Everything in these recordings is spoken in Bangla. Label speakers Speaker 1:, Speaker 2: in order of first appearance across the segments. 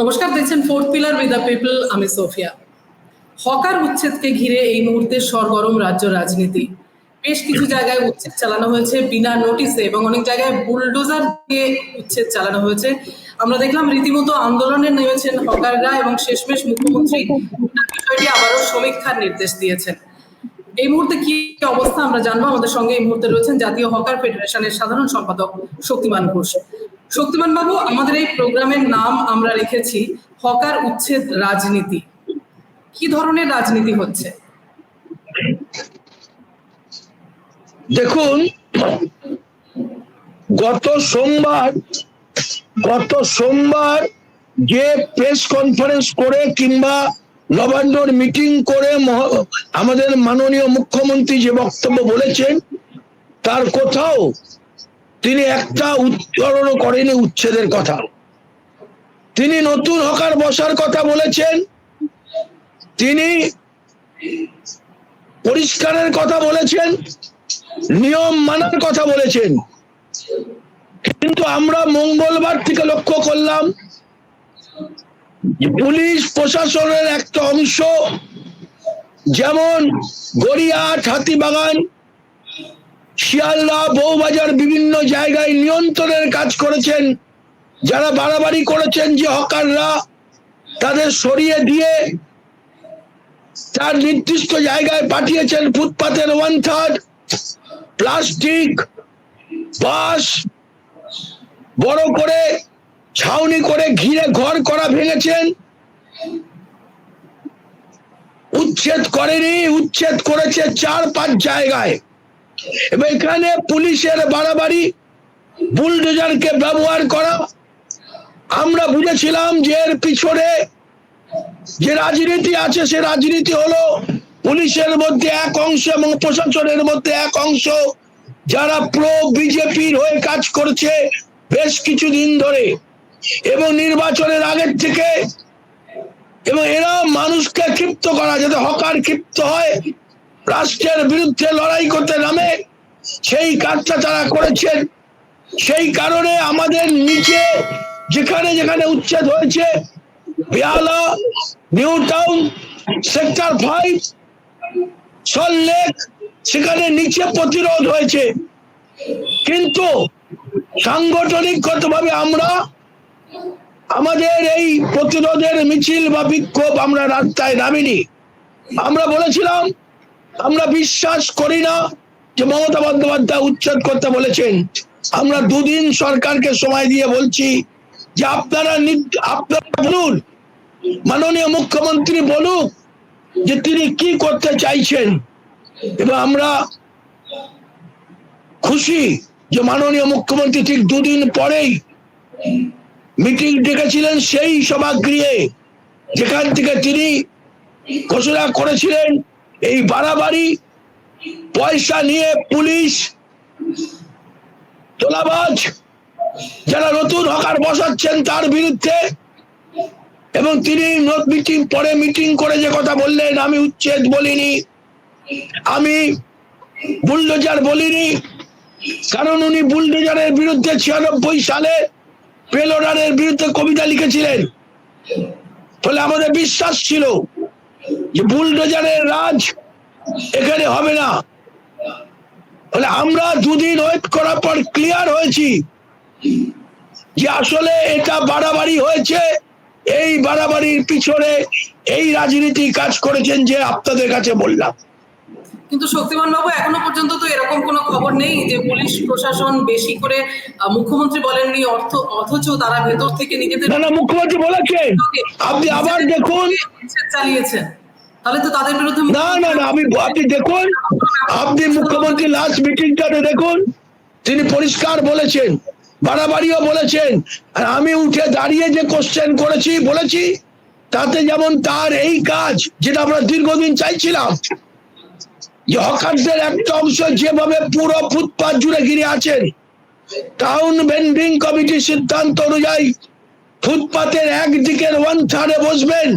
Speaker 1: নমস্কার, দেখছেন fourth pillar with the people আমি সোফিয়া। হকার উচ্ছেদকে ঘিরে এই মুহূর্তে সরগরম রাজ্য রাজনীতি। বেশ কিছু জায়গায় উচ্ছেদ চালানো হয়েছে বিনা নোটিসে এবং অনেক জায়গায় বুলডোজার দিয়ে উচ্ছেদ চালানো হয়েছে। আমরা দেখলাম রীতিমতো আন্দোলনে নেমেছেন হকাররা এবং শেষমেশ মুখ্যমন্ত্রী বিষয়টি আবারও সমীক্ষার নির্দেশ দিয়েছেন। এই মুহূর্তে কি অবস্থা আমরা জানব। আমাদের সঙ্গে এই মুহূর্তে রয়েছেন জাতীয় হকার ফেডারেশনের সাধারণ সম্পাদক শক্তিমান ঘোষ। শক্তিমান বাবু, আমাদের এই প্রোগ্রামের নাম আমরা রেখেছি হকার উচ্ছেদ রাজনীতি। কি ধরনের রাজনীতি হচ্ছে?
Speaker 2: দেখুন, গত সোমবার গত সোমবার যে প্রেস কনফারেন্স করে কিংবা নবান্নর মিটিং করে আমাদের মাননীয় মুখ্যমন্ত্রী যে বক্তব্য বলেছেন, তার কোথাও তিনি একটা উচ্চারণ করেনি উচ্ছেদের কথা। তিনি নতুন হকার বসার কথা বলেছেন। তিনি পরিষ্কারের কথা বলেছেন। নিয়ম মানার কথা বলেছেন। কিন্তু আমরা মঙ্গলবার থেকে লক্ষ্য করলাম, পুলিশ প্রশাসনের একটা অংশ যেমন গড়িয়াহাট হাতিবাগান শিয়ালদা, বউবাজার বিভিন্ন জায়গায় নিয়ন্ত্রণের কাজ করেছেন। যারা বাড়াবাড়ি করেছেন যে হকাররা, তাদের সরিয়ে দিয়ে তার নির্দিষ্ট জায়গায় পাঠিয়েছেন ফুটপাতের ওয়ান থার্ড প্লাস্টিক বাস বড় করে, ছাউনি করে ঘিরে ঘর করা ভেঙেছেন। উচ্ছেদ করেনি, উচ্ছেদ করেছে চার পাঁচ জায়গায়। এবং এখানে পুলিশের বাড়াবাড়ি, বুলডোজারকে ব্যবহার করা। আমরা বুঝেছিলাম যে এর পিছনে যে রাজনীতি আছে, সে রাজনীতি হলো পুলিশের মধ্যে এক অংশ এবং প্রশাসনের মধ্যে এক অংশ। যারা প্রো বিজেপির হয়ে কাজ করছে বেশ কিছুদিন ধরে এবং নির্বাচনের আগের থেকে এবং এরা মানুষকে ক্ষিপ্ত করা, যাতে হকার ক্ষিপ্ত হয়। রাষ্ট্রের বিরুদ্ধে লড়াই করতে নামে, সেই কাজটা তারা করেছেন। সেই কারণে আমাদের নিচে যেখানে যেখানে উচ্ছেদ হয়েছে Behala new town, sector five Salt Lake সেখানে নিচে প্রতিরোধ হয়েছে। কিন্তু সাংগঠনিকগতভাবে আমরা, আমাদের এই প্রতিরোধের মিছিল বা বিক্ষোভ আমরা রাস্তায় নামিনি। আমরা বলেছিলাম আমরা বিশ্বাস করি না যে মমতা বন্দ্যোপাধ্যায় উচ্ছেদ করতে বলেছেন। আমরা দুদিন সরকারকে সময় দিয়ে বলছি যে আপনারা আপনারা বলুন, মাননীয় মুখ্যমন্ত্রী বলুক যে তিনি কি করতে চাইছেন। এবং আমরা খুশি যে মাননীয় মুখ্যমন্ত্রী ঠিক দুদিন পরেই মিটিং ডেকেছিলেন সেই সভাগৃহে, যেখান থেকে তিনি ঘোষণা করেছিলেন এই বাড়াবাড়ি, পয়সা নিয়ে পুলিশ, তোলাবাজ, যারা নতুন হকার বসাচ্ছেন তার বিরুদ্ধে, এবং তিনি মিটিং পরে মিটিং করে যে কথা বললেন, আমি উচ্ছেদ বলিনি, আমি বুলডোজার বলিনি, কারণ উনি বুলডোজারের বিরুদ্ধে ছিয়ানব্বই সালে পেলোডারের বিরুদ্ধে কবিতা লিখেছিলেন। ফলে আমাদের বিশ্বাস ছিল যে বুলডোজারের রাজ এখানে হবে না। মানে আমরা দুদিন ওয়েট করার পর ক্লিয়ার হয়েছি যে আসলে এটা বাড়াবাড়ি হয়েছে। এই বাড়াবাড়ির পিছনে এই রাজনীতি কাজ করেছেন যে আপনাদের কাছে বললাম।
Speaker 1: কিন্তু শক্তিমান বাবু এখনও পর্যন্ত তো এরকম কোনো খবর নেই যে পুলিশ প্রশাসন বেশি করে মুখ্যমন্ত্রী বলেননি অর্থ অথচ তারা ভেতর থেকে নিজেদের
Speaker 2: না না মুখ্যমন্ত্রী বলেছেন আপনি আবার দেখুন।
Speaker 1: চালিয়েছেন। তাহলে তো তাদের বিরুদ্ধে
Speaker 2: না না না আমি আপনি দেখুন। আপনি মুখ্যমন্ত্রী লাস্ট মিটিংটাতে দেখুন। তিনি পরিষ্কার বলেছেন বাড়াবাড়িও বলেছেন। আর আমি উঠে দাঁড়িয়ে যে কোশ্চেন করেছি বলেছি তাতে যেমন তার এই কাজ যেটা আমরা দীর্ঘদিন চাইছিলাম হকারদের একটা অংশ যেভাবে পুরো ফুটপাত জুড়ে ঘিরে আছেন টাউন ভেন্ডিং কমিটির সিদ্ধান্ত অনুযায়ী ফুটপাতের একদিকের ওয়ান থার্ডে বসবেন,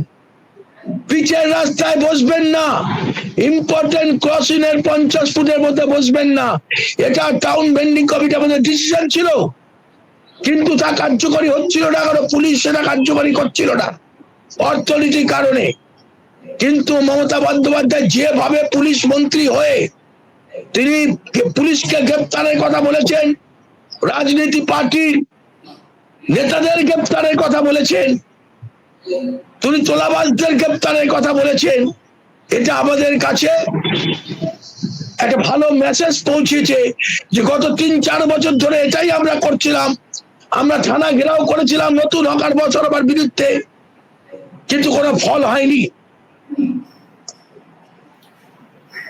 Speaker 2: পিচের রাস্তায় বসবেন না ইম্পর্টেন্ট ক্রসিং এর পঞ্চাশ ফুটের মধ্যে বসবেন না। এটা টাউন ভেন্ডিং কমিটি আমাদের ডিসিশন ছিল, কিন্তু তা কার্যকরী হচ্ছিল না, কারণ পুলিশ সেটা কার্যকরী করছিল না, অর্থনীতির কারণে। কিন্তু মমতা বন্দ্যোপাধ্যায় যেভাবে পুলিশ মন্ত্রী হয়ে তিনি পুলিশকে গ্রেপ্তারের কথা বলেছেন, রাজনীতি পার্টির নেতাদের গ্রেপ্তারের কথা বলেছেন, তিনি তোলাবাজদের গ্রেপ্তারের কথা বলেছেন, এটা আমাদের কাছে একটা ভালো মেসেজ পৌঁছেছে যে গত তিন চার বছর ধরে এটাই আমরা করছিলাম। আমরা থানা ঘেরাও করেছিলাম নতুন হকার বছর বিরুদ্ধে, কিন্তু কোনো ফল হয়নি।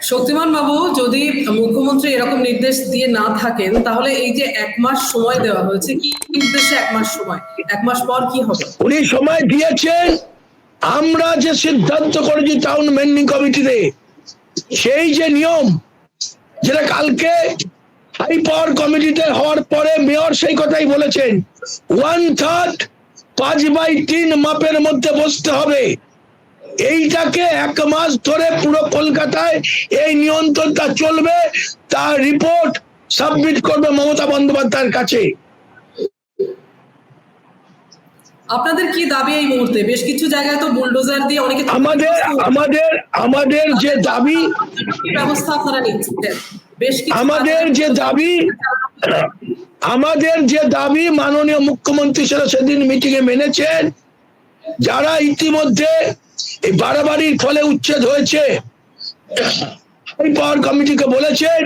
Speaker 1: শক্তিমান বাবু, যদি মুখ্যমন্ত্রী এরকম নির্দেশ দিয়ে না থাকেন, তাহলে এই যে এক মাস সময় দেওয়া হয়েছে, কি নির্দেশে এক মাস সময়? এক মাস পর কি হবে?
Speaker 2: উনি সময় দিয়েছেন, আমরা যে সিদ্ধান্ত করেছি টাউন মেন্ডিং কমিটিতে সেই যে নিয়ম, যেটা কালকে হাই পাওয়ার কমিটিতে হওয়ার পরে মেয়র সেই কথাই বলেছেন ওয়ান থার্ড পাঁচ বাই তিন মাপের মধ্যে বসতে হবে। এইটাকে এক মাস ধরে পুরো কলকাতায় এই নিয়ন্ত্রণটা চলবে তার রিপোর্ট সাবমিট করবে মমতা বন্দ্যোপাধ্যায়ের কাছে।
Speaker 1: আপনাদের কি দাবি এই মুহূর্তে? বেশ কিছু জায়গায় তো বুলডোজার দিয়ে অনেকে
Speaker 2: আমাদের আমাদের আমাদের যে দাবি
Speaker 1: ব্যবস্থা আপনারা নিচ্ছেন? বেশ
Speaker 2: আমাদের যে দাবি আমাদের যে দাবি মাননীয় মুখ্যমন্ত্রী সেটা সেদিন মিটিং এ মেনেছেন। যারা ইতিমধ্যে এই বাড়াবাড়ির ফলে উচ্ছেদ হয়েছে। হাই পাওয়ার কমিটিকে বলেছেন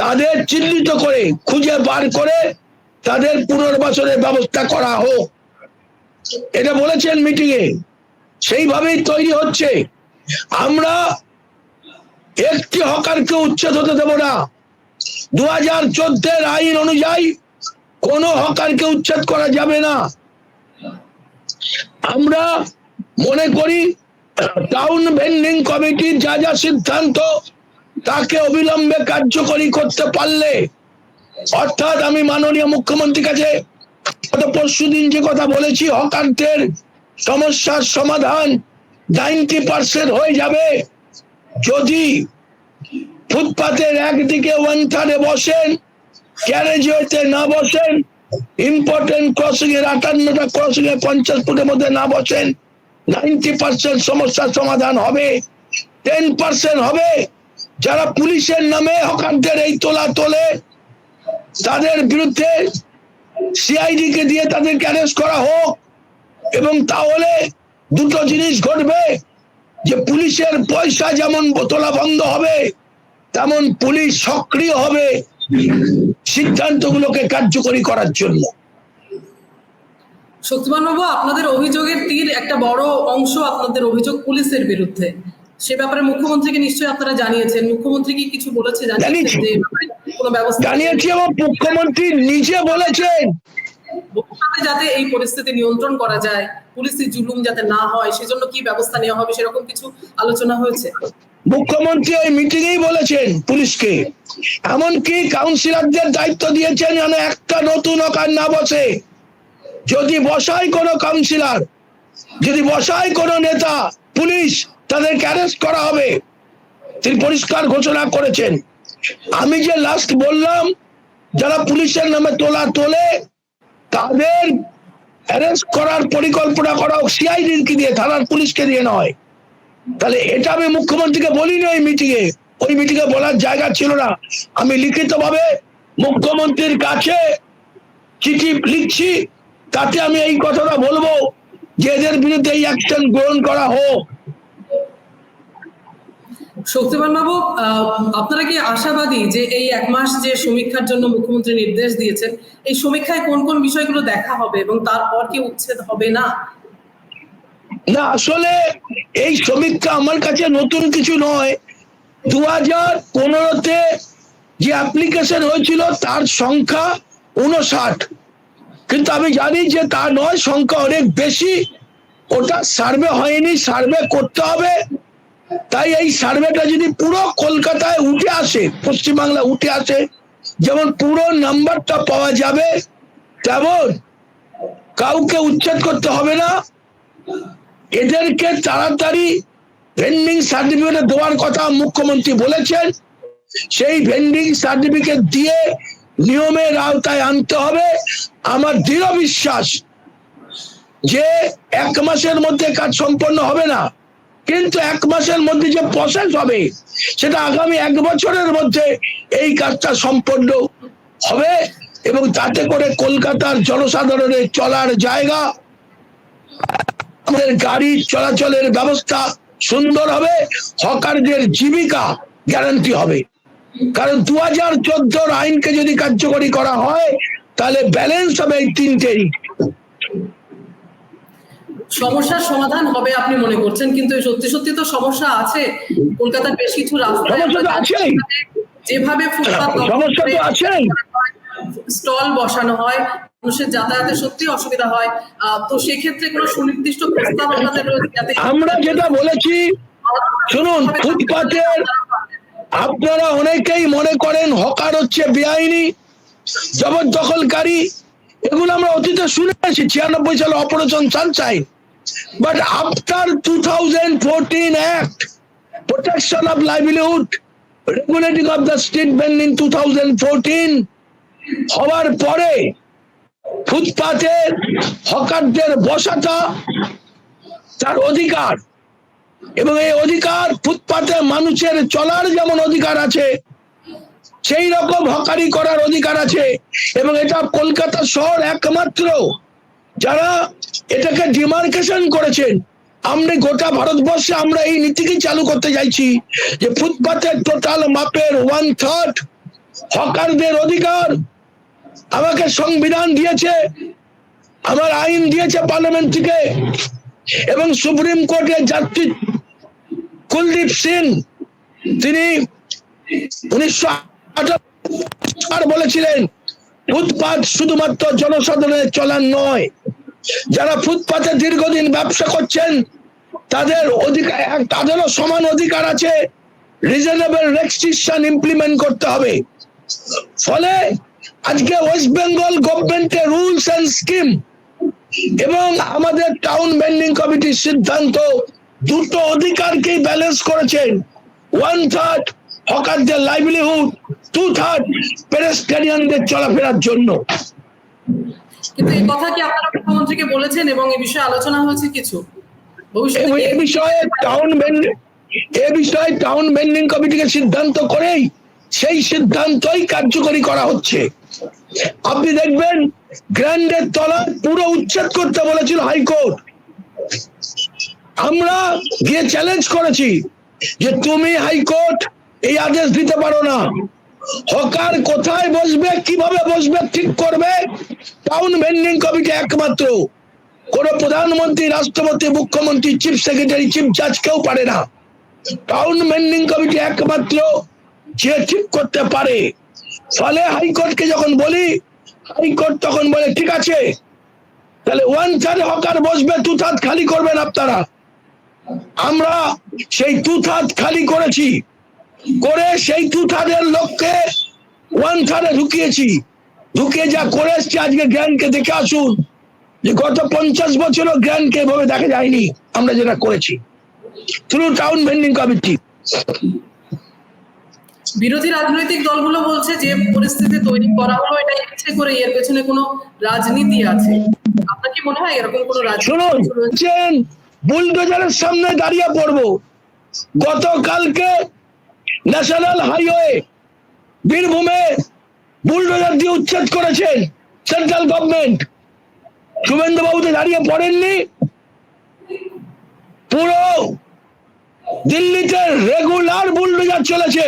Speaker 2: তাদের চিহ্নিত করে, খুঁজে বার করে তাদের পুনর্বাসনের ব্যবস্থা করা হোক। এটা বলেছেন মিটিং এ সেইভাবেই তৈরি হচ্ছে। আমরা একটি হকারকে উচ্ছেদ হতে দেব না। দু হাজার চোদ্দের আইন অনুযায়ী কোন হকারকে উচ্ছেদ করা যাবে না। আমরা মনে করি টাউন ভেন্ডিং কমিটির যা যা সিদ্ধান্ত, তাকে অবিলম্বে কার্যকরী করতে পারলে, অর্থাৎ আমি মাননীয় মুখ্যমন্ত্রীর কাছে গত পরশু দিন যে কথা বলেছি, হকারদের সমস্যার সমাধান নাইনটি পার্সেন্ট হয়ে যাবে। যদি ফুটপাতের একদিকে ওয়ান থার্ডে বসেন ক্যারেজওয়েতে না বসেন ইম্পর্টেন্ট ক্রসিং এর আটান্নটা ক্রসিং এ পঞ্চাশ ফুটের মধ্যে না বসেন নাইনটি পার্সেন্ট সমস্যার সমাধান হবে টেন পার্সেন্ট হবে। যারা পুলিশের নামে হকারদের এই তোলা তোলে, তাদের বিরুদ্ধে সিআইডি কে দিয়ে তাদেরকে অ্যারেস্ট করা হোক এবং তাহলে দুটো জিনিস ঘটবে, যে পুলিশের পয়সা যেমন তোলা বন্ধ হবে, তেমন পুলিশ সক্রিয় হবে সিদ্ধান্তগুলোকে কার্যকরী করার জন্য।
Speaker 1: শক্তিমান বাবু আপনাদের অভিযোগের তীর একটা বড় অংশ আপনাদের অভিযোগ পুলিশের বিরুদ্ধে। সে ব্যাপারে মুখ্যমন্ত্রীকে নিশ্চয়ই আপনারা জানিয়েছেন। মুখ্যমন্ত্রী কি কিছু বলেছে জানিয়েছেন যে কোনো ব্যবস্থা
Speaker 2: জানিয়েছি এবং মুখ্যমন্ত্রী নিজে বলেছেন।
Speaker 1: ভবিষ্যতে যাতে এই পরিস্থিতি নিয়ন্ত্রণ করা যায় পুলিশি জুলুম যাতে না হয় সেজন্য কি ব্যবস্থা নেওয়া হবে সেরকম কিছু আলোচনা হয়েছে?
Speaker 2: মুখ্যমন্ত্রী ওই মিটিং এই বলেছেন পুলিশকে। এমনকি কাউন্সিলরদের দায়িত্ব দিয়েছেন যেন একটা নতুন অকার না বসে। যদি বসায় কোনো কাউন্সিলর যদি বসায় কোনো নেতা, পুলিশ, তাদেরকে অ্যারেস্ট করা হবে। তিনি পরিষ্কার ঘোষণা করেছেন। আমি যে লাস্ট বললাম, যারা পুলিশের নামে তোলা তোলে, তাদের অ্যারেস্ট করার পরিকল্পনা করা হোক সিআইডির কি দিয়ে, থানার পুলিশকে দিয়ে নয়। তাহলে এটা আমি মুখ্যমন্ত্রীকে বলিনি ওই মিটিং এ ওই মিটিং এ বলার জায়গা ছিল না। আমি লিখিতভাবে মুখ্যমন্ত্রীর কাছে চিঠি লিখছি। তাতে আমি এই কথাটা বলব যে এদের বিরুদ্ধে এই অ্যাকশন গ্রহণ করা হোক।
Speaker 1: শক্তিমান বাবু আপনারা কি আশাবাদী যে এই এক মাস যে সমীক্ষার জন্য মুখ্যমন্ত্রী নির্দেশ দিয়েছেন এই সমীক্ষায় কোন কোন বিষয়গুলো দেখা হবে এবং তারপর কি উচ্ছেদ হবে না?
Speaker 2: না আসলে এই সমীক্ষা আমার কাছে নতুন কিছু নয়। দু হাজার পনেরোতে যে অ্যাপ্লিকেশন হয়েছিল তার সংখ্যা উনষাট কিন্তু আমি জানি যে তা নয়, সংখ্যা অনেক বেশি। ওটা সার্ভে হয়নি, সার্ভে করতে হবে। তাই এই সার্ভেটা যদি পুরো কলকাতায় উঠে আসে, পশ্চিমবাংলা উঠে আসে, যেমন পুরো নাম্বারটা পাওয়া যাবে, তেমন কাউকে উচ্ছেদ করতে হবে না। এদেরকে তাড়াতাড়ি ভেন্ডিং সার্টিফিকেট দেওয়ার কথা মুখ্যমন্ত্রী বলেছেন। সেই ভেন্ডিং সার্টিফিকেট দিয়ে নিয়মের আওতায় আনতে হবে। আমার দৃঢ় বিশ্বাস যে এক মাসের মধ্যে কাজ সম্পন্ন হবে না, কিন্তু এক মাসের মধ্যে যে প্রসেস হবে, সেটা আগামী এক বছরের মধ্যে এই কাজটা সম্পন্ন হবে এবং তাতে করে কলকাতার জনসাধারণের চলার জায়গা, আমাদের গাড়ি চলাচলের ব্যবস্থা সুন্দর হবে, হকারদের জীবিকা গ্যারান্টি হবে। কারণ দু হাজার চোদ্দোর আইনকে যদি কার্যকরী করা হয় তাহলে ব্যালেন্স হবে এই তিনটেই
Speaker 1: সমস্যার সমাধান হবে আপনি মনে করছেন কিন্তু সত্যি সত্যি তো সমস্যা আছে কলকাতার বেশ কিছু রাস্তায়। যেভাবে
Speaker 2: সমস্যা তো আছেই।
Speaker 1: স্টল বসানো হয় মানুষের যাতায়াতে সত্যি অসুবিধা হয় আহ, তো সেক্ষেত্রে কোনো সুনির্দিষ্ট প্রস্তাব আপনাদের রয়েছে যাতে
Speaker 2: আমরা যেটা বলেছি শুনুন ফুটপাতের আপনারা অনেকেই মনে করেন হকার হচ্ছে বেআইনি, জবরদখলকারী। এগুলো আমরা অতীতে শুনেছি ছিয়ানব্বই সালে operation sunshine. But after two thousand fourteen act protection of livelihood regulating of the street vend in two thousand fourteen হওয়ার পরে ফুটপাতের হকারদের বসাটা তার অধিকার। এবং এই অধিকার ফুটপাতে মানুষের চলার যেমন অধিকার আছে, সেই রকম হকারি করার অধিকার আছে। এবং এটা কলকাতা শহর একমাত্র যারা এটাকে ডিমার্কেশন করেছেন। আমরা গোটা ভারতবর্ষে আমরা এই নীতিকে চালু করতে চাইছি যে ফুটপাতের টোটাল মাপের ওয়ান থার্ড হকারদের অধিকার আমাকে সংবিধান দিয়েছে, আমার আইন দিয়েছে পার্লামেন্ট থেকে। এবং সুপ্রিম কোর্টের যাত্রী কুলদীপ সিং তিনি উনিশশো আঠারো বলেছিলেন, ফুটপাত শুধুমাত্র জনসাধারণের চলার নয়, যারা ফুটপাতে দীর্ঘদিন ব্যবসা করছেন, তাদের অধিকার, তাদেরও সমান অধিকার আছে রিজনেবল রেস্ট্রিকশন ইমপ্লিমেন্ট করতে হবে। ফলে আজকে ওয়েস্ট বেঙ্গল গভর্নমেন্টের রুলস অ্যান্ড স্কিম এবং আমাদের টাউন বেন্ডিং কমিটির সিদ্ধান্ত দুটো অধিকারকেই ব্যালেন্স করেছেন। ওয়ান থার্ড হকারদের লাইভলিহুড টু থার্ড পেরেস্টারিয়ানদের চলাফেরার জন্য।
Speaker 1: কিন্তু এই কথা কি আপনারা মুখ্যমন্ত্রীকে বলেছেন এবং এই বিষয়ে আলোচনা হয়েছে কিছু?
Speaker 2: এ বিষয়ে টাউন বেন্ডিং এ বিষয়ে টাউন বেন্ডিং কমিটিকে সিদ্ধান্ত করেই সেই সিদ্ধান্তই কার্যকরী করা হচ্ছে। আপনি দেখবেন গ্র্যান্ডের তলা পুরো উচ্ছেদ করতে বলেছিল হাইকোর্ট। আমরা গিয়ে চ্যালেঞ্জ করেছি যে তুমি হাইকোর্ট এই আদেশ দিতে পারো না। হকার কোথায় বসবে, কীভাবে বসবে, ঠিক করবে টাউন ভেন্ডিং কমিটি একমাত্র। কোন প্রধানমন্ত্রী, রাষ্ট্রপতি, মুখ্যমন্ত্রী চিফ সেক্রেটারি চিফ জাজ কেউ পারে না। টাউন ভেন্ডিং কমিটি একমাত্র যে ঠিক করতে পারে। ফলে হাইকোর্টকে যখন বলি, হাইকোর্ট তখন বলে, ঠিক আছে, তাহলে ওয়ান থার্ড হকার বসবে টু থার্ড খালি করবেন আপনারা। আমরা সেই টু থার্ড খালি করেছি, করে সেই টু থার্ডের লোককে ওয়ান থার্ডে ঢুকিয়েছি। ঢুকিয়ে যা করে এসছি, আজকে জ্ঞানকে দেখে আসুন যে গত পঞ্চাশ বছরও জ্ঞানকে এভাবে দেখা যায়নি, আমরা যেটা করেছি। থ্রু টাউন ভেন্ডিং কমিটি
Speaker 1: বিরোধী রাজনৈতিক দলগুলো বলছে যে পরিস্থিতি তৈরি করা হলো এটা ইচ্ছে করে এর পেছনে কোনো রাজনীতি আছে। আপনার কি মনে হয় এরকম কোনো রাজনীতি
Speaker 2: বুলডোজারের সামনে দাঁড়িয়ে পড়ব। গতকালকে ন্যাশনাল হাইওয়ে বীরভূমে বুলডোজার দিয়ে উচ্ছেদ করেছেন সেন্ট্রাল গভর্নমেন্ট। শুভেন্দু বাবুতে দাঁড়িয়ে পড়েননি। পুরো দিল্লিতে রেগুলার বুলডোজার চলেছে।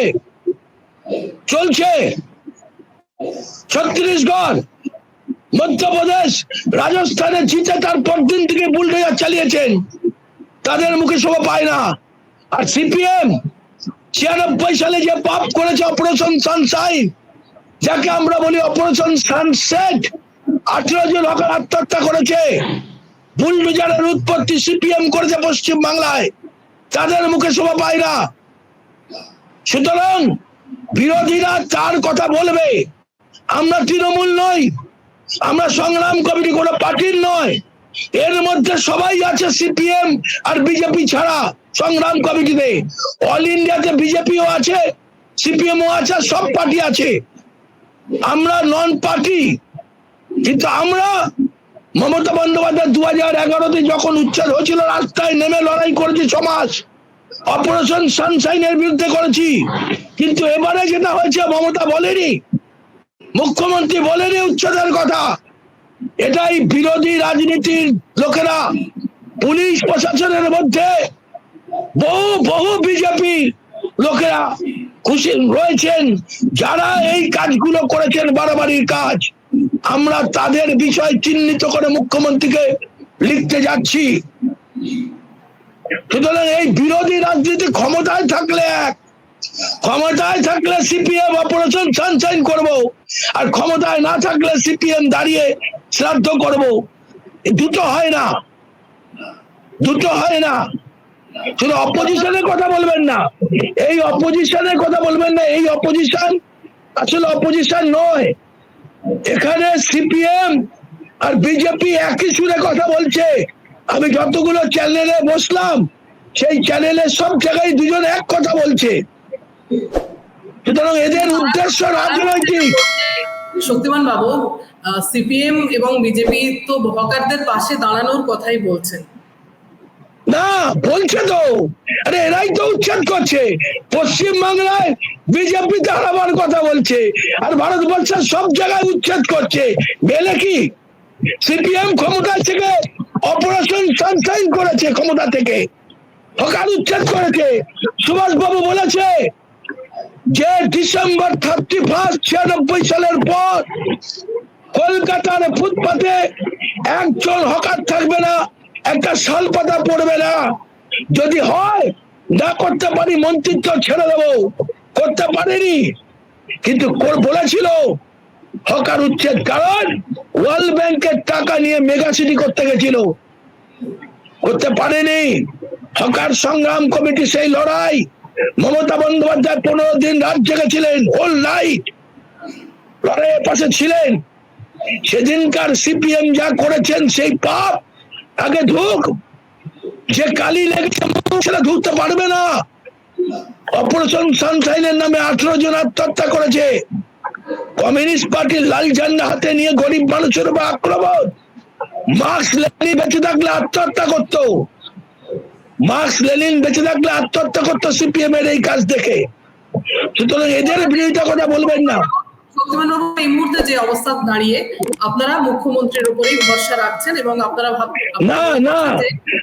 Speaker 2: চলছে। ছত্তিশগড়, মধ্যপ্রদেশ, রাজস্থানে জিতে তার পরদিন থেকে বুলডোজার চালিয়েছেন। তাদের মুখে শোভা পায় না। আর সিপিএম ছিয়ানব্বই সালে যে পাপ করেছে অপারেশন সানশাইন যাকে আমরা বলি অপারেশন সানসেট আঠেরো জন হকার আত্মহত্যা করেছে। বুলডোজারের উৎপত্তি সিপিএম করেছে পশ্চিম বাংলায় তাদের মুখে শোভা পায় না। সুতরাং বিরোধীরা তার কথা বলবে? আমরা তৃণমূল নই। আমরা সংগ্রাম কমিটি কোনো পার্টির নয়। এর মধ্যে সবাই আছে সিপিএম আর বিজেপি ছাড়া সংগ্রাম কমিটিতে। অল ইন্ডিয়াতে বিজেপিও আছে, সিপিএমও আছে সব পার্টি আছে। আমরা নন পার্টি কিন্তু আমরা মমতা বন্দ্যোপাধ্যায় দু হাজার এগারোতে যখন উচ্ছেদ হয়েছিল, রাস্তায় নেমে লড়াই করেছি সমাজ। অপারেশন সানশাইনের বিরুদ্ধে করেছি। কিন্তু এবারে যেটা হয়েছে, মমতা বলেনি। মুখ্যমন্ত্রী বলেনি উচ্ছেদের কথা। এটাই বিরোধী রাজনীতির লোকেরা, পুলিশ প্রশাসনের মধ্যে বহু বহু বিজেপি লোকেরা খুশি রয়েছেন। যারা এই কাজগুলো করেছেন বাড়াবাড়ির কাজ, আমরা তাদের বিষয় চিহ্নিত করে মুখ্যমন্ত্রীকে লিখতে যাচ্ছি। সুতরাং এই বিরোধী রাজনীতি ক্ষমতায় থাকলে এক, ক্ষমতায় থাকলে সিপিএম অপারেশন সানশাইন করব, আর ক্ষমতায় না থাকলে সিপিএম দাঁড়িয়ে শ্রাদ্ধ করব। দুটো হয় না, দুটো হয় না। শুধু অপোজিশনের কথা বলবেন না, এই অপোজিশনের কথা বলবেন না, এই অপোজিশন আসলে অপোজিশন নয়। এখানে সিপিএম আর বিজেপি একই সুরে কথা বলছে। আমি যতগুলো চ্যানেলে বসলাম সেই চ্যানেলে সব জায়গায় দুজন এক কথা বলছে। সুতরাং এদের উদ্দেশ্য রাজনৈতিক।
Speaker 1: শক্তিমান বাবু সিপিএম এবং বিজেপি তো হকারদের পাশে দাঁড়ানোর কথাই বলছেন।
Speaker 2: না বলছে তো। আরে এরাই তো উচ্ছেদ করছে। পশ্চিম বাংলায় বিজেপি হারাবার কথা বলছে। আর ভারতবর্ষের সব জায়গায় উচ্ছেদ করছে। মেলে কি? সিপিএম ক্ষমতা থেকে অপারেশন সানশাইন করেছে ক্ষমতা থেকে। হকার উচ্ছেদ করেছে। সুভাষ বাবু বলেছে যে ডিসেম্বর থার্টি ফার্স্ট ছিয়ানব্বই সালের পর কলকাতার ফুটপাতে একজন হকার থাকবে না, একটা শাল পাতা পড়বে না। যদি হয়, না করতে পারি মন্ত্রিত্ব ছেড়ে দেবো। করতে পারেনি। কিন্তু বলেছিল হকার উচ্ছেদ। কারণ ওয়ার্ল্ড ব্যাংকের টাকা নিয়ে মেগা সিটি করতে গেছিল। করতে পারেনি। হকার সংগ্রাম কমিটি সেই লড়াই, মমতা বন্দ্যোপাধ্যায় পনেরো দিন রাত জেগেছিলেন হোল নাইট লড়াইয়ের পাশে ছিলেন। সেদিনকার সিপিএম যা করেছেন সেই পাপ আগে ধুক। যে কালি লেগেছে সেটা ঢুকতে পারবে না। অপারেশন সানশাইনের নামে আঠারো জন আত্মহত্যা করেছে। কমিউনিস্ট পার্টির লাল ঝান্ডা হাতে নিয়ে গরিব মানুষের উপর আক্রমণ। মার্কস লেনিন বেঁচে থাকলে আত্মহত্যা করতো। মার্কস লেনিন বেঁচে থাকলে আত্মহত্যা করতো সিপিএম এর এই কাজ দেখে। সুতরাং এদের বিরোধিতা কথা বলবেন না।
Speaker 1: এই মুহূর্তে যে অবস্থা দাঁড়িয়ে আপনারা মুখ্যমন্ত্রীর উপরেই ভরসা রাখছেন এবং আপনারা
Speaker 2: না না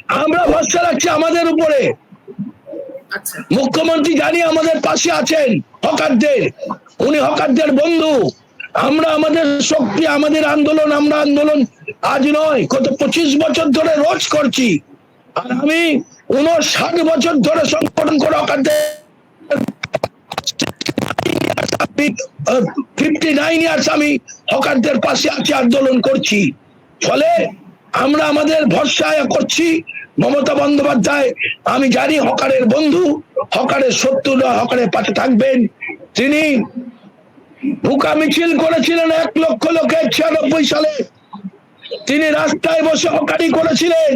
Speaker 2: আমরা ভরসা রাখছি আমাদের উপরে।
Speaker 1: আচ্ছা।
Speaker 2: মুখ্যমন্ত্রী জানি আমাদের পাশে আছেন হকারদের। উনি হকারদের বন্ধু। আমরা আমাদের শক্তি আমাদের আন্দোলন আমরা আন্দোলন আজ নয় গত পঁচিশ বছর ধরে রোজ করছি। আর আমি উনষাট বছর ধরে সংগঠন করে ইয়ার্স আমি জানি হকারের বন্ধু, হকারের শত্রু হকারের পাশে থাকবেন। তিনি ভুকা মিছিল করেছিলেন এক লক্ষ লোকের ছিয়ানব্বই সালে। তিনি রাস্তায় বসে হকারি করেছিলেন।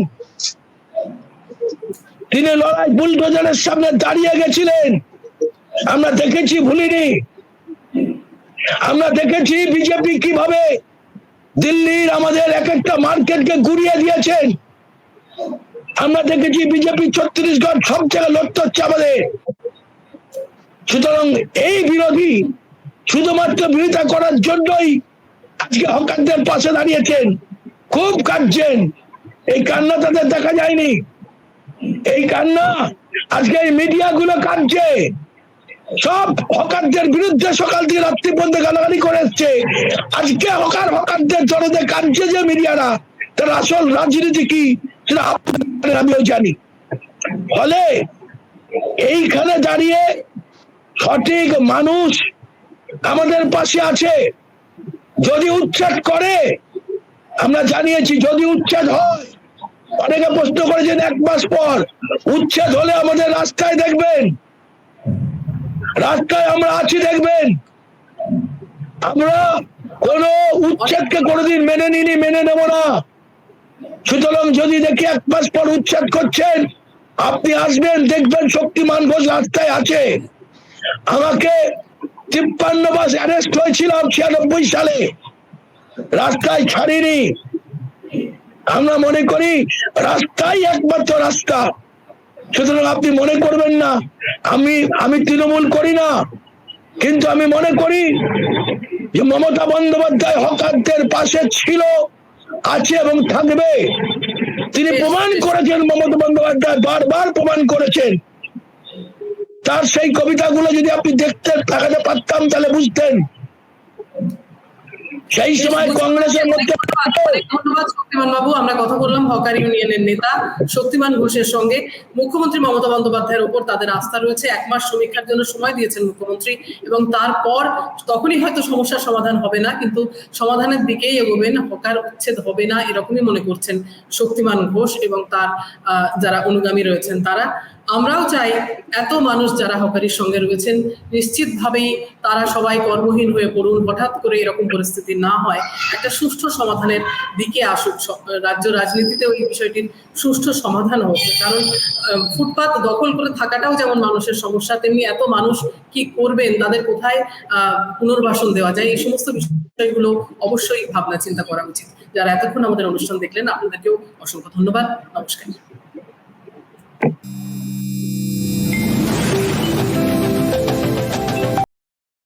Speaker 2: তিনি লড়াই বুলডোজারের সামনে দাঁড়িয়ে গেছিলেন। আমরা দেখেছি ভুলিনি। আমরা দেখেছি বিজেপি কীভাবে দিল্লির আমাদের এক একটা মার্কেটকে গুড়িয়ে দিয়েছেন। আমরা দেখেছি বিজেপি ছত্তিশগড় সব জায়গায় লড়তে হচ্ছে আমাদের। সুতরাং এই বিরোধী শুধুমাত্র বিরোধিতা করার জন্যই আজকে হকারদের পাশে দাঁড়িয়েছেন। খুব কাঁদছেন। এই কান্না তাদের দেখা যায়নি। এই কান্না আজকে এই মিডিয়া গুলো কাঁদছে। সব হকারদের বিরুদ্ধে সকাল থেকে রাত্রি পর্যন্ত গালাগালি করে এসছে। আজকে হকার হকারদের জড়তে কাঁদছে যে মিডিয়ারা। তার আসল রাজনীতি কি সেটা আমিও জানি। ফলে এইখানে দাঁড়িয়ে সঠিক মানুষ আমাদের পাশে আছে। যদি উচ্ছেদ করে আমরা জানিয়েছি, যদি উচ্ছেদ হয়, অনেকে প্রশ্ন করেছেন এক মাস পর, উচ্ছেদ হলে আমাদের রাস্তায় দেখবেন। রাস্তায় আমরা আছি, দেখবেন। আমরা কোন উচ্ছেদকে কোনোদিন মেনে নিনি মেনে নেব না। সুতরাং যদি দেখি এক মাস পর উচ্ছেদ করছেন, আপনি আসবেন, দেখবেন শক্তিমান ঘোষ রাস্তায় আছে। আমাকে তিপ্পান্ন মাস অ্যারেস্ট হয়েছিলাম ছিয়ানব্বই সালে। রাস্তায় ছাড়িনি। আমরা মনে করি রাস্তাই একমাত্র রাস্তা। সুতরাং আপনি মনে করবেন না আমি আমি তৃণমূল করি না কিন্তু আমি মনে করি যে মমতা বন্দ্যোপাধ্যায় হকারদের পাশে ছিল আছে এবং থাকবে। তিনি প্রমাণ করেছেন মমতা বন্দ্যোপাধ্যায় বারবার প্রমাণ করেছেন। তার সেই কবিতাগুলো যদি আপনি দেখতেন তাকাতে পারতাম তাহলে বুঝতেন। সেই সময় কংগ্রেসের মধ্যে
Speaker 1: ধন্যবাদ শক্তিমান বাবু আমরা কথা বললাম হকার ইউনিয়নের নেতা শক্তিমান ঘোষের সঙ্গে। মুখ্যমন্ত্রী মমতা বন্দ্যোপাধ্যায়ের উপর তাদের আস্থা রয়েছে। এক মাস সমীক্ষার জন্য সময় দিয়েছেন মুখ্যমন্ত্রী এবং তারপর তখনই হয়তো সমস্যার সমাধান হবে না কিন্তু সমাধানের দিকেই এগোবেন হকার উচ্ছেদ হবে না এরকমই মনে করছেন শক্তিমান ঘোষ এবং তার আহ, যারা অনুগামী রয়েছেন তারা। আমরাও চাই এত মানুষ যারা হকারির সঙ্গে রয়েছেন, নিশ্চিতভাবেই তারা সবাই কর্মহীন হয়ে পড়ুন, হঠাৎ করে এরকম পরিস্থিতি না হয়। একটা সুষ্ঠু সমাধানের দিকে আসুক। রাজ্য রাজনীতিতেও এই বিষয়টির সুষ্ঠু সমাধান হোক। কারণ ফুটপাত দখল করে থাকাটাও যেমন মানুষের সমস্যা, তেমনি এত মানুষ কি করবেন, তাদের কোথায় পুনর্বাসন দেওয়া যায়, এই সমস্ত বিষয়গুলো অবশ্যই ভাবনা চিন্তা করা উচিত। যারা এতক্ষণ আমাদের অনুষ্ঠান দেখলেন, আপনাদেরকেও অসংখ্য ধন্যবাদ। নমস্কার।